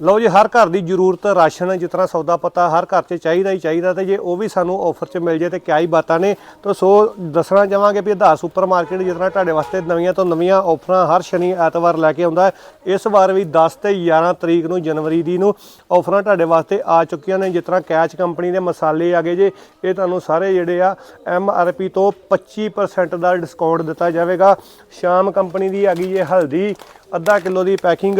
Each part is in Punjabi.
ਲਓ ਜੀ, ਹਰ ਘਰ ਦੀ ਜ਼ਰੂਰਤ ਰਾਸ਼ਨ ਜਿਸ ਤਰ੍ਹਾਂ ਸੌਦਾ ਪਤਾ ਹਰ ਘਰ 'ਚ ਚਾਹੀਦਾ ਹੀ ਚਾਹੀਦਾ ਤੇ ਜੇ ਉਹ ਵੀ ਸਾਨੂੰ ਆਫਰ 'ਚ ਮਿਲ ਜੇ ਤੇ ਕਿਆ ਹੀ ਬਾਤਾਂ ਨੇ। ਤਾਂ ਸੋ ਦੱਸਣਾ ਚਾਹਾਂਗੇ ਵੀ ਆਧਾਰ ਸੁਪਰ ਮਾਰਕੀਟ ਜਿਸ ਤਰ੍ਹਾਂ ਤੁਹਾਡੇ ਵਾਸਤੇ ਨਵੀਆਂ ਤੋਂ ਨਵੀਆਂ ਆਫਰਾਂ ਹਰ ਸ਼ਨੀ ਐਤਵਾਰ ਲੈ ਕੇ ਆਉਂਦਾ ਹੈ। ਇਸ ਵਾਰ ਵੀ 10 ਤੇ 11 ਤਰੀਕ ਨੂੰ ਜਨਵਰੀ ਦੀ ਨੂੰ ਆਫਰਾਂ ਤੁਹਾਡੇ ਵਾਸਤੇ ਆ ਚੁੱਕੀਆਂ ਨੇ, ਜਿਸ ਤਰ੍ਹਾਂ ਕੈਚ ਕੰਪਨੀ ਦੇ ਮਸਾਲੇ ਆ ਗਏ ਜੇ, ਇਹ ਤੁਹਾਨੂੰ ਸਾਰੇ ਜਿਹੜੇ ਆ ਐਮ ਆਰ ਪੀ ਤੋਂ 25% ਦਾ ਡਿਸਕਾਊਂਟ ਦਿੱਤਾ ਜਾਵੇਗਾ। ਸ਼ਾਮ ਕੰਪਨੀ ਦੀ ਆ ਗਈ ਜੇ ਹਲਦੀ ਅੱਧਾ ਕਿਲੋ ਦੀ ਪੈਕਿੰਗ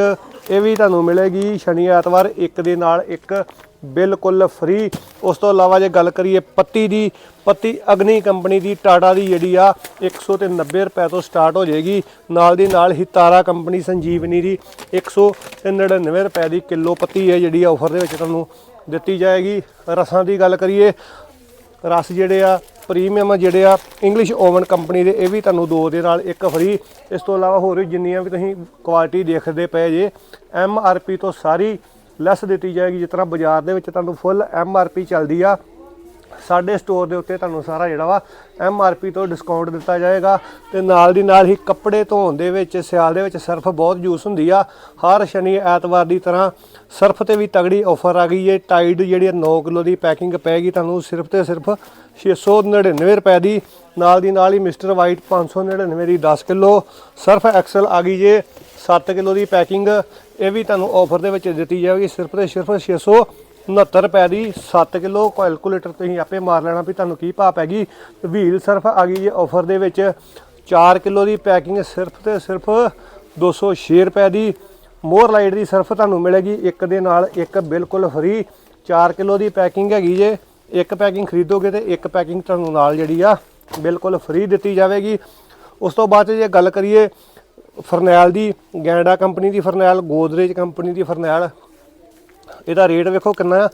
ਇਹ ਵੀ ਤੁਹਾਨੂੰ ਮਿਲੇਗੀ। ਸ਼ਨੀ ਐਤਵਾਰ ਇੱਕ ਦੇ ਨਾਲ ਇੱਕ ਬਿਲਕੁਲ ਫ੍ਰੀ ਉਸ ਤੋਂ ਇਲਾਵਾ ਜੇ ਗੱਲ ਕਰੀਏ ਪੱਤੀ ਦੀ, ਪੱਤੀ ਅਗਨੀ ਕੰਪਨੀ ਦੀ ਟਾਟਾ ਦੀ ਜਿਹੜੀ ਆ 190 ਰੁਪਏ ਤੋਂ ਸਟਾਰਟ ਹੋ ਜਾਏਗੀ। ਨਾਲ ਦੀ ਨਾਲ ਹੀ ਤਾਰਾ ਕੰਪਨੀ ਸੰਜੀਵਨੀ ਦੀ 199 ਰੁਪਏ ਦੀ ਕਿਲੋ ਪੱਤੀ ਹੈ ਜਿਹੜੀ ਆਫਰ ਦੇ ਵਿੱਚ ਤੁਹਾਨੂੰ ਦਿੱਤੀ ਜਾਏਗੀ। ਰਸਾਂ ਦੀ ਗੱਲ ਕਰੀਏ ਰਸ ਜਿਹੜੇ ਆ ਪ੍ਰੀਮੀਅਮ ਜਿਹੜੇ ਆ ਇੰਗਲਿਸ਼ ਓਵਨ ਕੰਪਨੀ ਦੇ, ਇਹ ਵੀ ਤੁਹਾਨੂੰ ਦੋ ਦੇ ਨਾਲ ਇੱਕ ਫ੍ਰੀ ਇਸ ਤੋਂ ਇਲਾਵਾ ਹੋਰ ਵੀ ਜਿੰਨੀਆਂ ਵੀ ਤੁਸੀਂ ਕੁਆਲਿਟੀ ਦੇਖਦੇ ਪਏ ਜੇ ਐਮ ਆਰ ਪੀ ਤੋਂ ਸਾਰੀ ਲੈਸ ਦਿੱਤੀ ਜਾਏਗੀ, ਜਿਸ ਤਰ੍ਹਾਂ ਬਾਜ਼ਾਰ ਦੇ ਵਿੱਚ ਤੁਹਾਨੂੰ ਫੁੱਲ ਐਮ ਆਰ ਪੀ ਚੱਲਦੀ ਆ। ਸਾਡੇ ਸਟੋਰ ਦੇ ਉੱਤੇ ਤੁਹਾਨੂੰ ਸਾਰਾ ਜਿਹੜਾ ਵਾ ਐਮ ਆਰ ਪੀ ਤੋਂ ਡਿਸਕਾਊਂਟ ਦਿੱਤਾ ਜਾਏਗਾ ਤੇ ਨਾਲ ਦੀ ਨਾਲ ਹੀ ਕੱਪੜੇ ਧੋਣ ਦੇ ਵਿੱਚ, ਸਿਆਲ ਦੇ ਵਿੱਚ ਸਰਫ ਬਹੁਤ ਯੂਸ ਹੁੰਦੀ ਆ। ਹਰ ਸ਼ਨੀ ਐਤਵਾਰ ਦੀ ਤਰ੍ਹਾਂ ਸਰਫ ਤੇ ਵੀ ਤਗੜੀ ਆਫਰ ਆ ਗਈ ਏ। ਟਾਈਡ ਜਿਹੜੀ 9 ਕਿਲੋ ਦੀ ਪੈਕਿੰਗ ਪੈਗੀ ਤੁਹਾਨੂੰ ਸਿਰਫ ਤੇ ਸਿਰਫ 699 ਰੁਪਏ ਦੀ। ਨਾਲ ਦੀ ਨਾਲ ਹੀ ਮਿਸਟਰ ਵਾਈਟ 599 ਦੀ 10 ਕਿਲੋ। ਸਰਫ ਐਕਸਲ ਆ ਗਈ ਜੇ 7 ਕਿਲੋ ਦੀ ਪੈਕਿੰਗ ਇਹ ਵੀ ਤੁਹਾਨੂੰ ਆਫਰ ਦੇ ਵਿੱਚ ਦਿੱਤੀ ਜਾਵੇਗੀ ਸਿਰਫ ਤੇ ਸਿਰਫ 669 ਰੁਪਏ ਦੀ 7 ਕਿਲੋ ਕੈਲਕੂਲੇਟਰ ਤੁਸੀਂ ਆਪੇ ਮਾਰ ਲੈਣਾ ਵੀ ਤੁਹਾਨੂੰ ਕੀ ਭਾਅ ਪੈਗੀ ਤੇ ਵੀਲ ਸਰਫ ਆ ਗਈ ਜੇ ਆਫਰ ਦੇ ਵਿੱਚ। 4 ਕਿਲੋ ਦੀ ਪੈਕਿੰਗ ਸਿਰਫ ਤੇ ਸਿਰਫ 206 ਰੁਪਏ ਦੀ। ਮੋਰ ਲਾਈਟ ਦੀ ਸਰਫ ਤੁਹਾਨੂੰ ਮਿਲੇਗੀ, ਇੱਕ ਦੇ ਨਾਲ ਇੱਕ ਬਿਲਕੁਲ ਫ੍ਰੀ 4 ਕਿਲੋ ਦੀ ਪੈਕਿੰਗ ਹੈਗੀ ਜੇ, ਇੱਕ ਪੈਕਿੰਗ ਖਰੀਦੋਗੇ ਤੇ ਇੱਕ ਪੈਕਿੰਗ ਤੁਹਾਨੂੰ ਨਾਲ ਜਿਹੜੀ ਆ, ਬਿਲਕੁਲ ਫ੍ਰੀ ਦਿੱਤੀ ਜਾਵੇਗੀ। ਉਸ ਤੋਂ ਬਾਅਦ 'ਚ ਜੇ ਗੱਲ ਕਰੀਏ, ਫਰਨੈਲ ਦੀ, ਗੈਂਡਾ ਕੰਪਨੀ ਦੀ ਫਰਨੈਲ, ਗੋਦਰੇਜ ਕੰਪਨੀ ਦੀ ਫਰਨੈਲ ਇਹਦਾ ਰੇਟ ਵੇਖੋ ਕਿੰਨਾ ਆ।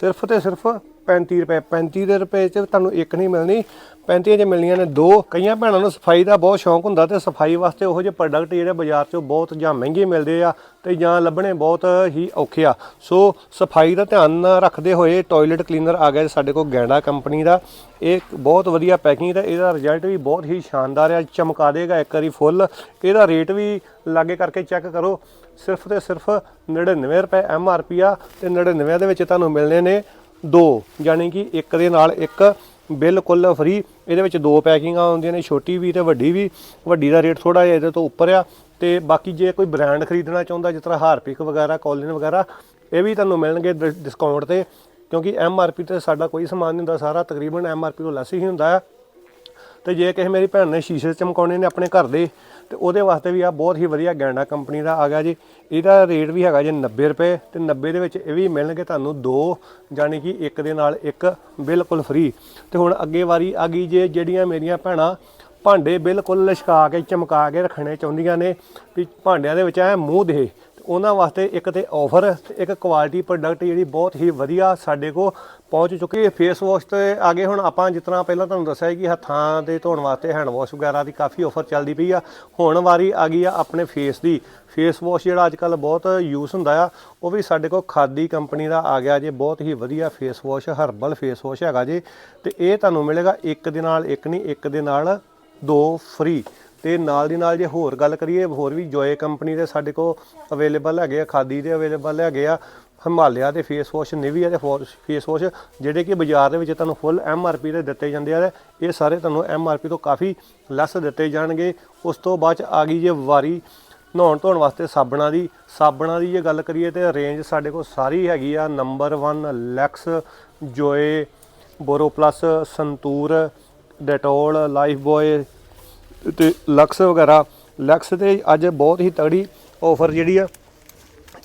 ਸਿਰਫ ਤੇ ਸਿਰਫ 35 ਰੁਪਏ। 35 ਦੇ ਰੁਪਏ ਚ ਤੁਹਾਨੂੰ ਇੱਕ ਨਹੀਂ ਮਿਲਣੀ। 35 ਚ ਮਿਲਣੀਆਂ ਨੇ ਦੋ। ਕਈਆਂ ਭੈਣਾਂ ਨੂੰ ਸਫ਼ਾਈ ਦਾ ਬਹੁਤ ਸ਼ੌਂਕ ਹੁੰਦਾ ਤੇ ਸਫ਼ਾਈ ਵਾਸਤੇ ਉਹੋ ਜਿਹੇ ਪ੍ਰੋਡਕਟ ਜਿਹੜੇ ਬਾਜ਼ਾਰ 'ਚੋਂ ਬਹੁਤ ਜਾਂ ਮਹਿੰਗੇ ਮਿਲਦੇ ਆ ਤੇ ਜਾਂ ਲੱਭਣੇ ਬਹੁਤ ਹੀ ਔਖੇ ਆ। ਸੋ ਸਫ਼ਾਈ ਦਾ ਧਿਆਨ ਰੱਖਦੇ ਹੋਏ ਟਾਇਲਟ ਕਲੀਨਰ ਆ ਗਿਆ ਸਾਡੇ ਕੋਲ ਗੈਂਡਾ ਕੰਪਨੀ ਦਾ। ਇਹ ਬਹੁਤ ਵਧੀਆ ਪੈਕਿੰਗ ਦਾ, ਇਹਦਾ ਰਿਜ਼ਲਟ ਵੀ ਬਹੁਤ ਹੀ ਸ਼ਾਨਦਾਰ ਆ। ਚਮਕਾ ਦੇਗਾ ਇੱਕ ਵਾਰੀ ਫੁੱਲ। ਇਹਦਾ ਰੇਟ ਵੀ ਲਾਗੇ ਕਰਕੇ ਚੈੱਕ ਕਰੋ। ਸਿਰਫ ਤੇ ਸਿਰਫ 99 ਰੁਪਏ ਐਮ ਆਰ ਪੀ ਆ ਤੇ 99 ਦੇ ਵਿੱਚ ਤੁਹਾਨੂੰ ਮਿਲਣੇ ਨੇ ਦੋ, ਯਾਨੀ ਕਿ ਇੱਕ ਦੇ ਨਾਲ ਇੱਕ ਬਿਲਕੁਲ ਫ੍ਰੀ ਇਹਦੇ ਵਿੱਚ ਦੋ ਪੈਕਿੰਗਾਂ ਆਉਂਦੀਆਂ ਨੇ, ਛੋਟੀ ਵੀ ਤੇ ਵੱਡੀ ਵੀ। ਵੱਡੀ ਦਾ ਰੇਟ ਥੋੜਾ ਜਿਹਾ ਇਹਦੇ ਤੋਂ ਉੱਪਰ ਆ। ਤੇ ਬਾਕੀ ਜੇ ਕੋਈ ਬ੍ਰਾਂਡ ਖਰੀਦਣਾ ਚਾਹੁੰਦਾ, ਜਿਸ ਤਰ੍ਹਾਂ ਹਾਰਪਿਕ ਵਗੈਰਾ, ਕੋਲਿਨ ਵਗੈਰਾ, ਇਹ ਵੀ ਤੁਹਾਨੂੰ ਮਿਲਣਗੇ ਡਿਸਕਾਊਂਟ ਤੇ। ਕਿਉਂਕਿ ਐਮ ਆਰ ਪੀ ਤੇ ਸਾਡਾ ਕੋਈ ਸਮਾਨ ਨਹੀਂ ਹੁੰਦਾ, ਸਾਰਾ ਤਕਰੀਬਨ ਐਮ ਆਰ ਪੀ ਤੋਂ ਲੈਸ ਹੀ ਹੁੰਦਾ ਹੈ ਤੇ ਜੇ ਕਿਸੇ ਮੇਰੀ ਭੈਣ ਨੇ ਸ਼ੀਸ਼ੇ ਚਮਕਾਉਣੇ ਨੇ ਆਪਣੇ ਘਰ ਦੇ, ਤੇ ਉਹਦੇ ਵਾਸਤੇ ਵੀ ਆ ਬਹੁਤ ਹੀ ਵਧੀਆ ਗੈਂਡਾ ਕੰਪਨੀ ਦਾ ਆ ਗਿਆ ਜੀ। ਇਹਦਾ ਰੇਟ ਵੀ ਹੈਗਾ ਜੀ 90 ਰੁਪਏ, ਤੇ 90 ਦੇ ਵਿੱਚ ਇਹ ਵੀ ਮਿਲਣਗੇ ਤੁਹਾਨੂੰ ਦੋ ਯਾਨੀ ਕਿ ਇੱਕ ਦੇ ਨਾਲ ਇੱਕ ਬਿਲਕੁਲ ਫ੍ਰੀ ਤੇ ਹੁਣ ਅੱਗੇ ਵਾਰੀ ਆ ਗਈ ਜੇ ਜਿਹੜੀਆਂ ਮੇਰੀਆਂ ਭੈਣਾਂ ਭਾਂਡੇ ਬਿਲਕੁਲ ਲਿਸ਼ਕਾ ਕੇ, ਚਮਕਾ ਕੇ ਰੱਖਣੇ ਚਾਹੁੰਦੀਆਂ ਨੇ, ਵੀ ਭਾਂਡਿਆਂ ਦੇ ਵਿੱਚ ਐ ਮੂੰਹ ਦੇ ਉਹਨਾਂ ਵਾਸਤੇ ਇੱਕ ਤੇ ਆਫਰ ਤੇ ਇੱਕ ਕੁਆਲਿਟੀ ਪ੍ਰੋਡਕਟ ਜਿਹੜੀ ਬਹੁਤ ਹੀ ਵਧੀਆ ਸਾਡੇ ਕੋ ਪਹੁੰਚ ਚੁੱਕੀ ਹੈ ਫੇਸ ਵਾਸ਼ ਤੇ। ਆਗੇ ਹੁਣ ਆਪਾਂ ਜਿਸ ਤਰ੍ਹਾਂ ਪਹਿਲਾਂ ਤੁਹਾਨੂੰ ਦੱਸਿਆ ਸੀ ਕਿ ਹੱਥਾਂ ਦੇ ਧੋਣ ਵਾਸਤੇ ਹੈਂਡ ਵਾਸ਼ ਵਗੈਰਾ ਦੀ ਕਾਫੀ ਆਫਰ ਚੱਲਦੀ ਪਈ ਆ। ਹੁਣ ਵਾਰੀ ਆ ਗਈ ਆ ਆਪਣੇ ਫੇਸ ਦੀ। ਫੇਸ ਵਾਸ਼ ਜਿਹੜਾ ਅੱਜ ਕੱਲ ਬਹੁਤ ਯੂਜ਼ ਹੁੰਦਾ ਆ, ਉਹ ਵੀ ਸਾਡੇ ਕੋਲ ਖਾਦੀ ਕੰਪਨੀ ਦਾ ਆ ਗਿਆ ਜੇ। ਬਹੁਤ ਹੀ ਵਧੀਆ face wash herbal face wash ਹੈਗਾ ਜੀ। ਤੇ ਇਹ ਤੁਹਾਨੂੰ ਮਿਲੇਗਾ ਇੱਕ ਦੇ ਨਾਲ ਇੱਕ ਨਹੀਂ, ਇੱਕ ਦੇ ਨਾਲ ਦੋ ਫ੍ਰੀ ਤੇ ਨਾਲ ਦੀ ਨਾਲ ਜੇ ਹੋਰ ਗੱਲ ਕਰੀਏ, ਹੋਰ ਵੀ ਜੋਏ ਕੰਪਨੀ ਦੇ ਸਾਡੇ ਕੋਲ ਅਵੇਲੇਬਲ ਹੈਗੇ ਆ, ਖਾਦੀ ਦੇ ਅਵੇਲੇਬਲ ਹੈਗੇ ਆ। ਹਿਮਾਲਿਆ ਦੇ ਫੇਸ ਵਾਸ਼ ਨਿਵੀਆ ਦੇ ਫੇਸ ਵਾਸ਼ ਜਿਹੜੇ ਕਿ ਬਾਜ਼ਾਰ ਦੇ ਵਿੱਚ ਤੁਹਾਨੂੰ ਫੁੱਲ ਐਮ ਆਰ ਪੀ ਤੇ ਦਿੱਤੇ ਜਾਂਦੇ ਆ ਇਹ ਸਾਰੇ ਤੁਹਾਨੂੰ ਐਮ ਆਰ ਪੀ ਤੋਂ ਕਾਫੀ ਲੈਸ ਦਿੱਤੇ ਜਾਣਗੇ। ਉਸ ਤੋਂ ਬਾਅਦ ਚ ਆ ਗਈ ਜੇ ਵਾਰੀ ਨਹਾਉਣ ਧੋਣ ਵਾਸਤੇ ਸਾਬਣਾਂ ਦੀ। ਸਾਬਣਾਂ ਦੀ ਜੇ ਗੱਲ ਕਰੀਏ ਤੇ ਰੇਂਜ ਸਾਡੇ ਕੋਲ ਸਾਰੀ ਹੈਗੀ ਆ। Number 1 Lux Joy Boroplus Santoor Dettol Lifebuoy ਤੇ ਲਕਸ ਵਗੈਰਾ। ਲਕਸ ਤੇ ਅੱਜ ਬਹੁਤ ਹੀ ਤਗੜੀ ਆਫਰ ਜਿਹੜੀ ਆ,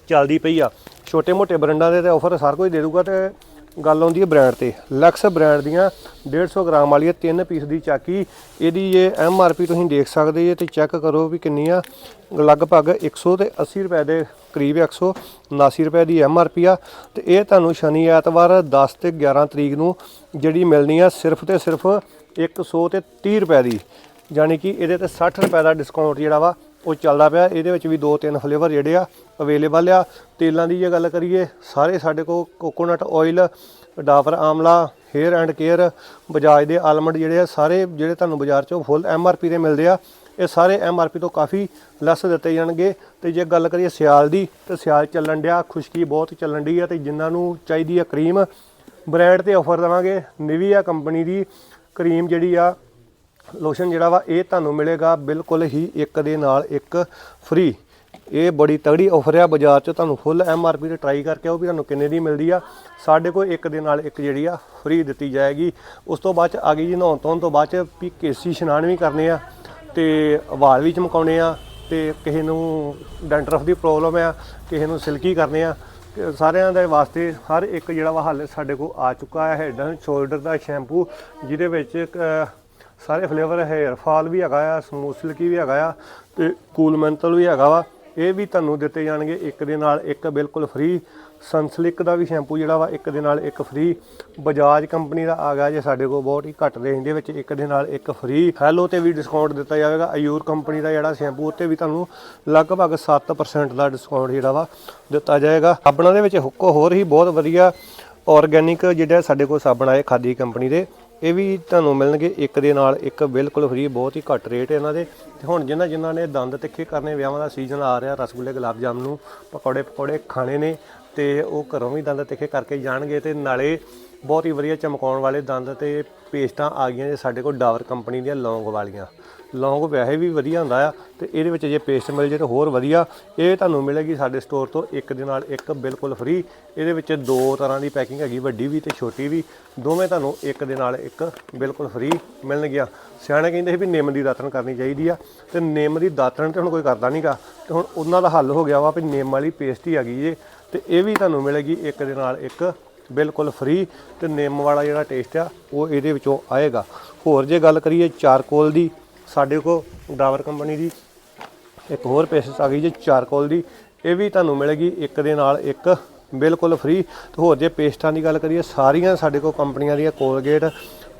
ਚੱਲਦੀ ਪਈ ਆ। ਛੋਟੇ ਮੋਟੇ ਬ੍ਰਾਂਡਾਂ ਦੇ ਤੇ ਆਫਰ ਸਾਰ ਕੋਈ ਦੇ ਦੂਗਾ ਤੇ ਗੱਲ ਆਉਂਦੀ ਹੈ ਬ੍ਰਾਂਡ ਤੇ। ਲਕਸ ਬ੍ਰਾਂਡ ਦੀਆਂ 150 ਗ੍ਰਾਮ ਵਾਲੀ 3 ਪੀਸ ਦੀ ਚਾਕੀ। ਇਹਦੀ ਇਹ ਐਮ ਆਰ ਪੀ ਤੁਸੀਂ ਦੇਖ ਸਕਦੇ ਜੇ ਤੇ ਚੈੱਕ ਕਰੋ ਵੀ ਕਿੰਨੀ ਆ ਲਗਭਗ 100 ਤੇ 80 ਰੁਪਏ ਦੇ ਕਰੀਬ 179 ਰੁਪਏ ਦੀ ਐਮ ਆਰ ਪੀ ਆ। ਤੇ ਇਹ ਤੁਹਾਨੂੰ ਸ਼ਨੀ ਐਤਵਾਰ 10 ਤੇ 11 ਤਰੀਕ ਨੂੰ ਜਿਹੜੀ ਮਿਲਣੀ ਆ ਸਿਰਫ ਤੇ ਸਿਰਫ 100 ਤੇ 30 ਰੁਪਏ ਦੀ। ਯਾਨੀ ਕਿ ਇਹਦੇ ਤੇ 60 ਰੁਪਏ ਦਾ ਡਿਸਕਾਊਂਟ ਜਿਹੜਾ ਵਾ ਉਹ ਚੱਲਦਾ ਪਿਆ। ਇਹਦੇ ਵਿੱਚ ਵੀ ਦੋ ਤਿੰਨ ਫਲੇਵਰ ਜਿਹੜੇ ਆ ਅਵੇਲੇਬਲ ਆ। ਤੇਲਾਂ ਦੀ ਜੇ ਗੱਲ ਕਰੀਏ, ਸਾਰੇ ਸਾਡੇ ਕੋਲ coconut oil Dabur Amla hair and care Bajaj ਦੇ ਆਲਮੰਡ ਜਿਹੜੇ ਆ, ਸਾਰੇ ਜਿਹੜੇ ਤੁਹਾਨੂੰ ਬਾਜ਼ਾਰ ਚੋਂ ਫੁੱਲ ਐਮ ਆਰ ਪੀ ਦੇ ਮਿਲਦੇ ਆ, ਇਹ ਸਾਰੇ ਐਮਆਰਪੀ ਤੋਂ ਕਾਫੀ ਲੈਸ ਦਿੱਤੇ ਜਾਣਗੇ। ਤੇ ਜੇ ਗੱਲ ਕਰੀਏ ਸਿਆਲ ਦੀ, ਤੇ ਸਿਆਲ ਚੱਲਣ ਡਿਆ, ਖੁਸ਼ਕੀ ਬਹੁਤ ਚੱਲਣ ਡਈ ਆ, ਤੇ ਜਿਨ੍ਹਾਂ ਨੂੰ ਚਾਹੀਦੀ ਆ ਕਰੀਮ ਬ੍ਰਾਂਡ ਤੇ ਆਫਰ ਦੇਵਾਂਗੇ। ਨਿਵੀਆ ਕੰਪਨੀ ਦੀ ਕਰੀਮ ਜਿਹੜੀ ਆ ਲੋਸ਼ਨ ਜਿਹੜਾ ਵਾ ਇਹ ਤੁਹਾਨੂੰ ਮਿਲੇਗਾ ਬਿਲਕੁਲ ਹੀ ਇੱਕ ਦੇ ਨਾਲ ਇੱਕ ਫ੍ਰੀ ਇਹ ਬੜੀ ਤਗੜੀ ਆਫਰ ਆ ਬਾਜ਼ਾਰ 'ਚ ਤੁਹਾਨੂੰ ਫੁੱਲ ਐੱਮ ਆਰ ਪੀ ਤੇ ਟਰਾਈ ਕਰਕੇ ਉਹ ਵੀ ਤੁਹਾਨੂੰ ਕਿੰਨੇ ਦੀ ਮਿਲਦੀ ਆ। ਸਾਡੇ ਕੋਲ ਇੱਕ ਦੇ ਨਾਲ ਇੱਕ ਜਿਹੜੀ ਆ ਫ੍ਰੀ ਦਿੱਤੀ ਜਾਏਗੀ। ਉਸ ਤੋਂ ਬਾਅਦ ਚ ਆ ਗਈ ਜੀ ਨਹਾਉਣ ਧੋਣ ਤੋਂ ਬਾਅਦ ਚ ਵੀ ਕੇਸੀ ਇਸ਼ਨਾਨ ਵੀ ਕਰਨੇ ਆ ਤੇ ਵਾਲ ਵੀ ਚਮਕਾਉਣੇ ਆ ਤੇ ਕਿਸੇ ਨੂੰ ਡੈਂਟਰਫ ਦੀ ਪ੍ਰੋਬਲਮ ਆ ਕਿਸੇ ਨੂੰ ਸਿਲਕੀ ਕਰਨੇ ਆ। ਸਾਰਿਆਂ ਦੇ ਵਾਸਤੇ ਹਰ ਇੱਕ ਜਿਹੜਾ ਵਾ ਹੱਲ ਸਾਡੇ ਕੋਲ ਆ ਚੁੱਕਾ ਹੈ ਹੈਡ ਐਂਡ ਸ਼ੋਲਡਰ ਦਾ ਸ਼ੈਂਪੂ ਜਿਹਦੇ ਵਿੱਚ ਇੱਕ, ਸਾਰੇ ਫਲੇਵਰ ਹੈਅਰ ਫਾਲ ਵੀ ਹੈਗਾ ਆ ਸਮੂਥ ਸਿਲਕੀ ਵੀ ਹੈਗਾ ਆ ਤੇ ਕੂਲ ਮੈਂਟਲ ਵੀ ਹੈਗਾ ਵਾ। ਇਹ ਵੀ ਤੁਹਾਨੂੰ ਦਿੱਤੇ ਜਾਣਗੇ ਇੱਕ ਦੇ ਨਾਲ ਇੱਕ ਬਿਲਕੁਲ ਫ੍ਰੀ ਸਨਸਲਿਕ ਦਾ ਵੀ ਸ਼ੈਂਪੂ ਜਿਹੜਾ ਵਾ, ਇੱਕ ਦੇ ਨਾਲ ਇੱਕ ਫ੍ਰੀ ਬਜਾਜ ਕੰਪਨੀ ਦਾ ਆ ਗਿਆ ਜੇ ਸਾਡੇ ਕੋਲ ਬਹੁਤ ਹੀ ਘੱਟ ਰੇਂਜ ਦੇ ਵਿੱਚ ਇੱਕ ਦੇ ਨਾਲ ਇੱਕ ਫ੍ਰੀ ਹੈਲੋ ਤੇ ਵੀ ਡਿਸਕਾਊਂਟ ਦਿੱਤਾ ਜਾਵੇਗਾ। ਅਯੂਰ ਕੰਪਨੀ ਦਾ ਜਿਹੜਾ ਸ਼ੈਂਪੂ ਉੱਤੇ ਵੀ ਤੁਹਾਨੂੰ ਲਗਭਗ 7% ਦਾ ਡਿਸਕਾਊਂਟ ਜਿਹੜਾ ਵਾ ਦਿੱਤਾ ਜਾਏਗਾ। ਸਾਬਣਾਂ ਦੇ ਵਿੱਚ ਹੁੱਕੋ ਹੋਰ ਹੀ ਬਹੁਤ ਵਧੀਆ। ਆਰਗੈਨਿਕ ਜਿਹੜਾ ਸਾਡੇ ਕੋਲ ਸਾਬਣ ਆਏ ਖਾਦੀ ਕੰਪਨੀ ਦੇ। ਇਹ ਵੀ ਤੁਹਾਨੂੰ ਮਿਲਣਗੇ ਇੱਕ ਦੇ ਨਾਲ ਇੱਕ ਬਿਲਕੁਲ ਫ੍ਰੀ ਬਹੁਤ ਹੀ ਘੱਟ ਰੇਟ ਇਹਨਾਂ ਦੇ। ਤੇ ਹੁਣ ਜਿਨ੍ਹਾਂ ਜਿਨ੍ਹਾਂ ਨੇ ਦੰਦ ਤਿੱਖੇ ਕਰਨੇ, ਵਿਆਹਾਂ ਦਾ ਸੀਜ਼ਨ ਆ ਰਿਹਾ, ਰਸਗੁੱਲੇ, ਗੁਲਾਬ ਜਾਮਨ ਨੂੰ, ਪਕੌੜੇ ਪਕੌੜੇ ਖਾਣੇ ਨੇ ਤੇ ਉਹ ਘਰੋਂ ਵੀ ਦੰਦ ਤਿੱਖੇ ਕਰਕੇ ਜਾਣਗੇ ਤੇ ਨਾਲੇ ਬਹੁਤ ਹੀ ਵਧੀਆ ਚਮਕਾਉਣ ਵਾਲੇ ਦੰਦ ਤੇ ਪੇਸਟਾਂ ਆ ਗਈਆਂ ਜੇ ਸਾਡੇ ਕੋਲ ਡਾਵਰ ਕੰਪਨੀ ਦੀਆਂ ਲੌਂਗ ਵਾਲੀਆਂ। ਲੌਂਗ ਵੈਸੇ ਵੀ ਵਧੀਆ ਹੁੰਦਾ ਆ ਤੇ ਇਹਦੇ ਵਿੱਚ ਜੇ ਪੇਸਟ ਮਿਲ ਜੇ ਤਾਂ ਹੋਰ ਵਧੀਆ। ਇਹ ਤੁਹਾਨੂੰ ਮਿਲੇਗੀ ਸਾਡੇ ਸਟੋਰ ਤੋਂ ਇੱਕ ਦੇ ਨਾਲ ਇੱਕ ਬਿਲਕੁਲ ਫ੍ਰੀ ਇਹਦੇ ਵਿੱਚ ਦੋ ਤਰ੍ਹਾਂ ਦੀ ਪੈਕਿੰਗ ਹੈਗੀ, ਵੱਡੀ ਵੀ ਤੇ ਛੋਟੀ ਵੀ। ਦੋਵੇਂ ਤੁਹਾਨੂੰ ਇੱਕ ਦੇ ਨਾਲ ਇੱਕ ਬਿਲਕੁਲ ਫ੍ਰੀ ਮਿਲਣਗੀਆਂ। ਸਿਆਣੇ ਕਹਿੰਦੇ ਸੀ ਵੀ ਨਿੰਮ ਦੀ ਦਾਤਣ ਕਰਨੀ ਚਾਹੀਦੀ ਆ ਤੇ ਨਿੰਮ ਦੀ ਦਾਤਣ ਤੇ ਹੁਣ ਕੋਈ ਕਰਦਾ ਨਹੀਂਗਾ ਤੇ ਹੁਣ ਉਹਨਾਂ ਦਾ ਹੱਲ ਹੋ ਗਿਆ ਵਾ ਵੀ ਨਿੰਮ ਵਾਲੀ ਪੇਸਟ ਹੀ ਹੈਗੀ ਜੇ। ਤੇ ਇਹ ਵੀ ਤੁਹਾਨੂੰ ਮਿਲੇਗੀ ਇੱਕ ਦੇ ਨਾਲ ਇੱਕ ਬਿਲਕੁਲ ਫ੍ਰੀ ਤੇ ਨਿੰਮ ਵਾਲਾ ਜਿਹੜਾ ਟੇਸਟ ਆ, ਉਹ ਇਹਦੇ ਵਿੱਚੋਂ ਆਏਗਾ। ਹੋਰ ਜੇ ਗੱਲ ਕਰੀਏ ਚਾਰਕੋਲ ਦੀ, ਸਾਡੇ ਕੋਲ ਡਾਵਰ ਕੰਪਨੀ ਦੀ, ਇੱਕ ਹੋਰ ਪੇਸਟ ਆ ਗਈ ਜੀ ਚਾਰਕੋਲ ਦੀ। ਇਹ ਵੀ ਤੁਹਾਨੂੰ ਮਿਲੇਗੀ ਇੱਕ ਦੇ ਨਾਲ ਇੱਕ, ਬਿਲਕੁਲ ਫ੍ਰੀ ਤੇ ਹੋਰ ਜੇ ਪੇਸਟਾਂ ਦੀ ਗੱਲ ਕਰੀਏ, ਸਾਰੀਆਂ ਸਾਡੇ ਕੋਲ ਕੰਪਨੀਆਂ ਦੀਆਂ ਕੋਲਗੇਟ,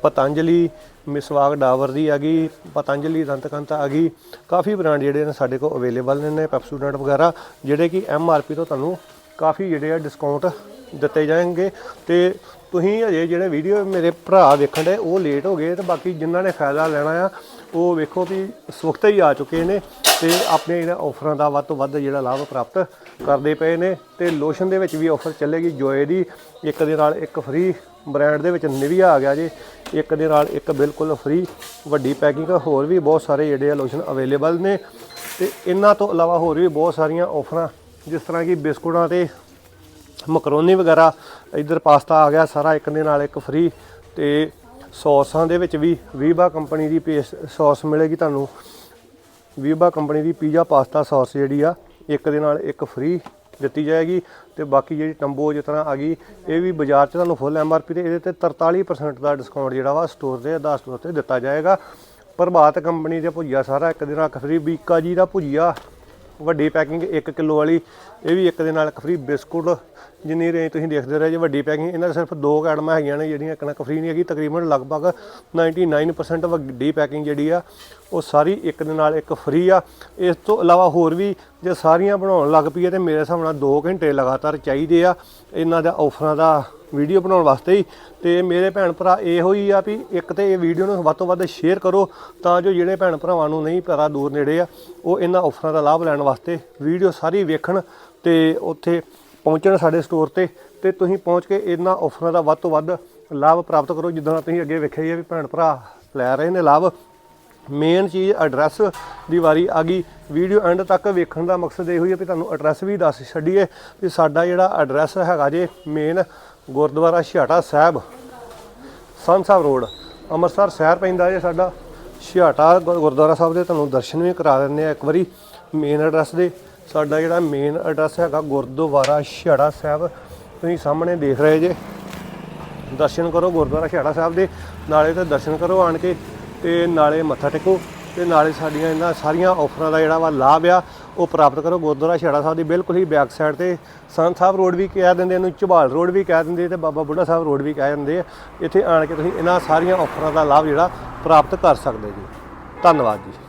ਪਤੰਜਲੀ, ਮਿਸਵਾਕ ਡਾਵਰ ਦੀ ਆ ਗਈ, ਪਤੰਜਲੀ ਦੰਤਕੰਤਾ ਆ ਗਈ। ਕਾਫੀ ਬ੍ਰਾਂਡ ਜਿਹੜੇ ਨੇ ਸਾਡੇ ਕੋਲ ਅਵੇਲੇਬਲ ਨੇ ਪੈਪਸੂਡੈਂਟ ਵਗੈਰਾ, ਜਿਹੜੇ ਕਿ ਐਮ ਆਰ ਪੀ ਤੋਂ ਤੁਹਾਨੂੰ ਕਾਫੀ ਜਿਹੜੇ ਆ ਡਿਸਕਾਊਂਟ ਦਿੱਤੇ ਜਾਣਗੇ ਤੇ ਤੁਸੀਂ ਅਜੇ ਜਿਹੜੇ ਵੀਡੀਓ ਮੇਰੇ ਭਰਾ ਦੇਖਣ ਦੇ, ਉਹ ਲੇਟ ਹੋ ਗਏ ਤੇ ਬਾਕੀ ਜਿਨ੍ਹਾਂ ਨੇ ਫਾਇਦਾ ਲੈਣਾ ਆ, ਉਹ ਵੇਖੋ ਵੀ ਇਸ ਹੀ ਆ ਚੁੱਕੇ ਨੇ ਤੇ ਆਪਣੇ ਇਹਨਾਂ ਆਫਰਾਂ ਦਾ ਵੱਧ ਤੋਂ ਵੱਧ ਜਿਹੜਾ ਲਾਭ ਪ੍ਰਾਪਤ ਕਰਦੇ ਪਏ ਨੇ ਤੇ ਲੋਸ਼ਨ ਦੇ ਵਿੱਚ ਵੀ ਆਫਰ ਚੱਲੇਗੀ ਜੋਏ ਦੀ, ਇੱਕ ਦੇ ਨਾਲ ਇੱਕ ਫ੍ਰੀ ਬ੍ਰਾਂਡ ਦੇ ਵਿੱਚ ਨਿਵੀਆ ਆ ਗਿਆ ਜੀ, ਇੱਕ ਦੇ ਨਾਲ ਇੱਕ ਬਿਲਕੁਲ ਫ੍ਰੀ ਵੱਡੀ ਪੈਕਿੰਗ ਹੋਰ ਵੀ ਬਹੁਤ ਸਾਰੇ ਜਿਹੜੇ ਆ ਲੋਸ਼ਨ ਅਵੇਲੇਬਲ ਨੇ ਤੇ ਇਹਨਾਂ ਤੋਂ ਇਲਾਵਾ ਹੋਰ ਵੀ ਬਹੁਤ ਸਾਰੀਆਂ ਆਫਰਾਂ ਜਿਸ ਤਰ੍ਹਾਂ ਕਿ ਬਿਸਕੁਟਾਂ ਤੇ ਮਕਰੋਨੀ ਵਗੈਰਾ, ਇਧਰ ਪਾਸਤਾ ਆ ਗਿਆ ਸਾਰਾ ਇੱਕ ਦੇ ਨਾਲ ਇੱਕ ਫ੍ਰੀ ਤੇ ਸੌਸਾਂ ਦੇ ਵਿੱਚ ਵੀ ਵੀਬਾ ਕੰਪਨੀ ਦੀ ਪੇਸ ਸੌਸ ਮਿਲੇਗੀ ਤੁਹਾਨੂੰ। ਵੀਬਾ ਕੰਪਨੀ ਦੀ ਪੀਜ਼ਾ ਪਾਸਤਾ ਸੌਸ ਜਿਹੜੀ ਆ, ਇੱਕ ਦੇ ਨਾਲ ਇੱਕ ਫ੍ਰੀ ਦਿੱਤੀ ਜਾਏਗੀ ਤੇ ਬਾਕੀ ਜਿਹੜੀ ਟੰਬੋ ਜਿਸ ਤਰ੍ਹਾਂ ਆ ਗਈ, ਇਹ ਵੀ ਬਾਜ਼ਾਰ 'ਚ ਤੁਹਾਨੂੰ ਫੁੱਲ ਐਮਆਰਪੀ ਤੇ, ਇਹਦੇ ਤੇ 43% ਦਾ ਡਿਸਕਾਊਂਟ ਜਿਹੜਾ ਵਾ ਸਟੋਰ ਦੇ ਆਧਾਰ ਸਟੋਰ ਤੇ ਦਿੱਤਾ ਜਾਏਗਾ। ਪ੍ਰਭਾਤ ਕੰਪਨੀ ਦੇ ਭੁਜੀਆ ਸਾਰਾ ਇੱਕ ਦਿਨ ਨਾਲ ਇੱਕ ਬੀਕਾ ਜੀ ਦਾ ਭੁਜੀਆ ਵੱਡੀ ਪੈਕਿੰਗ 1 ਕਿਲੋ ਵਾਲੀ, ਇਹ ਵੀ ਇੱਕ ਦੇ ਨਾਲ ਇੱਕ ਫ੍ਰੀ ਬਿਸਕੁਟ, ਜਿੰਨੀ ਰੇਂਜ ਤੁਸੀਂ ਦੇਖਦੇ ਰਹੇ ਜੇ ਵੱਡੀ ਪੈਕਿੰਗ, ਇਹਨਾਂ ਦੇ ਸਿਰਫ ਦੋ ਐਡਮਾਂ ਹੈਗੀਆਂ ਨੇ ਜਿਹੜੀਆਂ ਇੱਕ ਨਾਲ ਇੱਕ ਫ੍ਰੀ ਨਹੀਂ ਹੈਗੀ, ਤਕਰੀਬਨ ਲਗਭਗ 99% ਵੱਡੀ ਪੈਕਿੰਗ ਜਿਹੜੀ ਆ, ਉਹ ਸਾਰੀ ਇੱਕ ਦੇ ਨਾਲ ਇੱਕ ਫ੍ਰੀ ਆ। ਇਸ ਤੋਂ ਇਲਾਵਾ ਹੋਰ ਵੀ ਜੇ ਸਾਰੀਆਂ ਬਣਾਉਣ ਲੱਗ ਪਈਏ ਤੇ ਮੇਰੇ ਹਿਸਾਬ ਨਾਲ 2 ਘੰਟੇ ਲਗਾਤਾਰ ਚਾਹੀਦੇ ਆ, ਇਹਨਾਂ ਦਾ ਆਫਰਾਂ ਦਾ ਵੀਡੀਓ ਬਣਾਉਣ ਵਾਸਤੇ ਹੀ। ਤੇ ਮੇਰੇ ਭੈਣ ਭਰਾ ਇਹੋ ਹੀ ਆ ਵੀ ਇੱਕ ਤੇ ਇਹ ਵੀਡੀਓ ਨੂੰ ਵੱਧ ਤੋਂ ਵੱਧ ਸ਼ੇਅਰ ਕਰੋ, ਤਾਂ ਜੋ ਜਿਹੜੇ ਭੈਣ ਭਰਾਵਾਂ ਨੂੰ ਨਹੀਂ ਪਤਾ ਦੂਰ ਨੇੜੇ ਆ, ਉਹ ਇਹਨਾਂ ਆਫਰਾਂ ਦਾ ਲਾਭ ਲੈਣ ਵਾਸਤੇ ਵੀਡੀਓ ਸਾਰੀ ਵੇਖਣ ਤੇ ਉੱਥੇ ਪਹੁੰਚਣ ਸਾਡੇ ਸਟੋਰ ਤੇ। ਤੇ ਤੁਸੀਂ ਪਹੁੰਚ ਕੇ ਇਹਨਾਂ ਆਫਰਾਂ ਦਾ ਵੱਧ ਤੋਂ ਵੱਧ ਲਾਭ ਪ੍ਰਾਪਤ ਕਰੋ, ਜਿੱਦਾਂ ਤੁਸੀਂ ਅੱਗੇ ਵੇਖਿਆ ਹੀ ਆ ਵੀ ਭੈਣ ਭਰਾ ਲੈ ਰਹੇ ਨੇ ਲਾਭ। ਮੇਨ ਚੀਜ਼ ਐਡਰੈਸ ਦੀ ਵਾਰੀ ਆ ਗਈ। ਵੀਡੀਓ ਐਂਡ ਤੱਕ ਵੇਖਣ ਦਾ ਮਕਸਦ ਇਹ ਹੋਈ ਹੈ ਵੀ ਤੁਹਾਨੂੰ ਐਡਰੈਸ ਵੀ ਦੱਸ ਛੱਡੀਏ, ਵੀ ਸਾਡਾ ਜਿਹੜਾ ਐਡਰੈਸ ਹੈਗਾ ਜੇ ਮੇਨ ਗੁਰਦੁਆਰਾ ਛਿਆਟਾ ਸਾਹਿਬ ਸੰਤ ਸਾਹਿਬ ਰੋਡ, ਅੰਮ੍ਰਿਤਸਰ ਸ਼ਹਿਰ ਪੈਂਦਾ ਜੇ ਸਾਡਾ। ਛਿਆਟਾ ਗੁ- ਗੁਰਦੁਆਰਾ ਸਾਹਿਬ ਦੇ ਤੁਹਾਨੂੰ ਦਰਸ਼ਨ ਵੀ ਕਰਾ ਦਿੰਦੇ ਆ ਇੱਕ ਵਾਰੀ ਮੇਨ ਐਡਰੈਸ ਦੇ। ਸਾਡਾ ਜਿਹੜਾ ਮੇਨ ਐਡਰੈਸ ਹੈਗਾ ਗੁਰਦੁਆਰਾ ਛਿਆਟਾ ਸਾਹਿਬ, ਤੁਸੀਂ ਸਾਹਮਣੇ ਦੇਖ ਰਹੇ ਜੇ। ਦਰਸ਼ਨ ਕਰੋ ਗੁਰਦੁਆਰਾ ਛਿਆਟਾ ਸਾਹਿਬ ਦੇ, ਨਾਲੇ ਤੇ ਦਰਸ਼ਨ ਕਰੋ ਆਣ ਕੇ, ਤੇ ਨਾਲੇ ਮੱਥਾ ਟੇਕੋ। ਤੇ ਨਾਲੇ ਸਾਡੀਆਂ ਇਹਨਾਂ ਸਾਰੀਆਂ ਆਫਰਾਂ ਦਾ ਜਿਹੜਾ ਵਾ ਲਾਭ ਆ, ਉਹ ਪ੍ਰਾਪਤ ਕਰੋ। ਗੁਰਦੁਆਰਾ ਛਿਆਟਾ ਸਾਹਿਬ ਦੀ ਬਿਲਕੁਲ ਹੀ ਬੈਕ ਸਾਈਡ ਤੇ ਸੰਤ ਸਾਹਿਬ ਰੋਡ ਵੀ ਕਹਿ ਦਿੰਦੇ, ਇਹਨੂੰ ਝਬਾਲ ਰੋਡ ਵੀ ਕਹਿ ਦਿੰਦੇ ਤੇ ਬਾਬਾ ਬੁੱਢਾ ਸਾਹਿਬ ਰੋਡ ਵੀ ਕਹਿ ਦਿੰਦੇ ਆ। ਇੱਥੇ ਆਣ ਕੇ ਤੁਸੀਂ ਇਹਨਾਂ ਸਾਰੀਆਂ ਆਫਰਾਂ ਦਾ ਲਾਭ ਜਿਹੜਾ ਪ੍ਰਾਪਤ ਕਰ ਸਕਦੇ ਜੀ। ਧੰਨਵਾਦ ਜੀ।